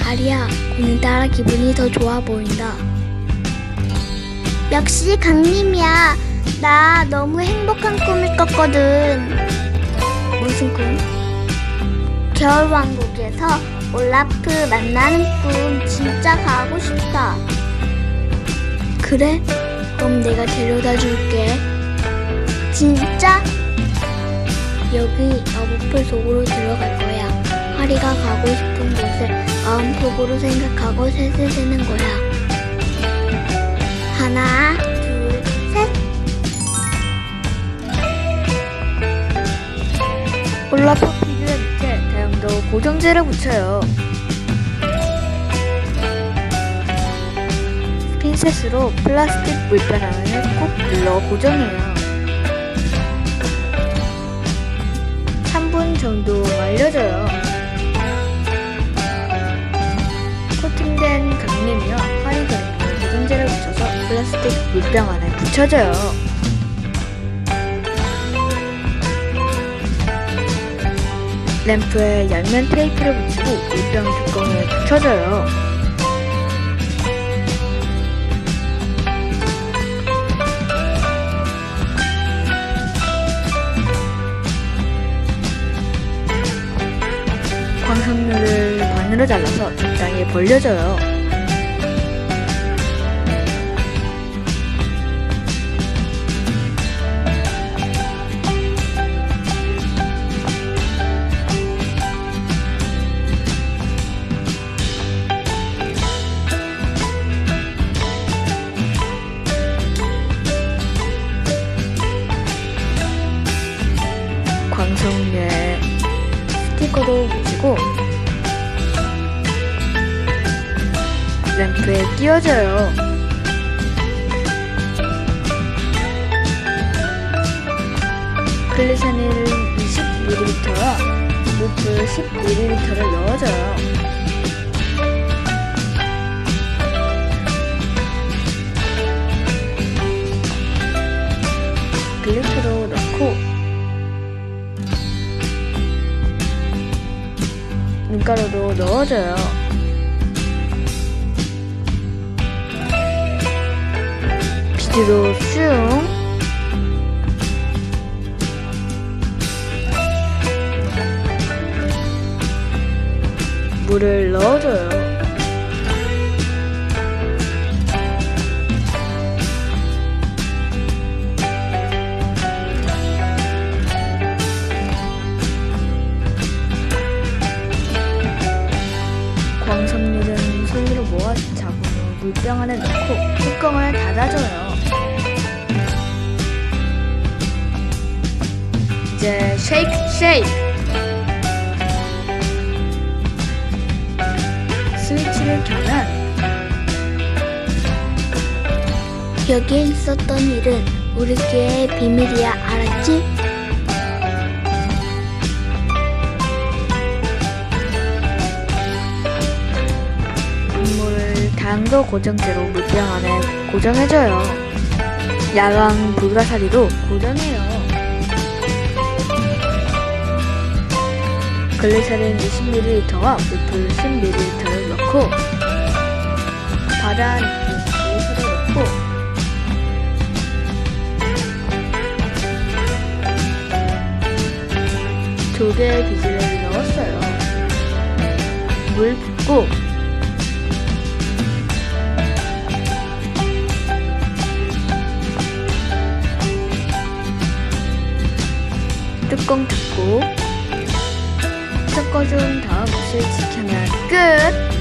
아리야, 오늘따라 기분이 더 좋아 보인다. 역시 강림이야. 나 너무 행복한 꿈을 꿨거든. 무슨 꿈? 겨울왕국에서 올라프 만나는 꿈 진짜 가고 싶다. 그래? 그럼 내가 데려다 줄게. 진짜? 여기 마법풀 속으로 들어갈 거야. 하리가 가고 싶은 곳을 마음속으로 생각하고 셋을 세는 거야. 하나, 둘, 셋. 올라프 피규어 밑에 다용도 고정제를 붙여요. 핀셋으로 플라스틱 물변환을 꼭 눌러 고정해요. 3분 정도 말려줘요. 플라스틱 물병 안에 붙여줘요. 램프에 양면 테이프를 붙이고 물병 뚜껑에 붙여줘요. 광석류를 반으로 잘라서 적당히 벌려줘요. 광석류에 스티커도 붙이고 램프에 끼워줘요. 글리사닌을 20ml와 루프 10ml를 넣어줘요. 글리 눈가루도 넣어줘요. 비즈도 슝. 물을 넣어줘요. 물병 안에 넣고 뚜껑을 닫아줘요. 이제 쉐이크 쉐이크! 스위치를 켜면 여기에 있었던 일은 우리끼리의 비밀이야, 알았지? 다용도 고정제로 물병 안에 고정해줘요. 야광 불가사리로 고정해요. 글리세린 20ml와 물풀 10ml를 넣고 바다 베이스를 넣고 두 개의 비즈를 넣었어요. 물 붓고 뚜껑 닫고 섞어준 다음 스위치 켜면 끝!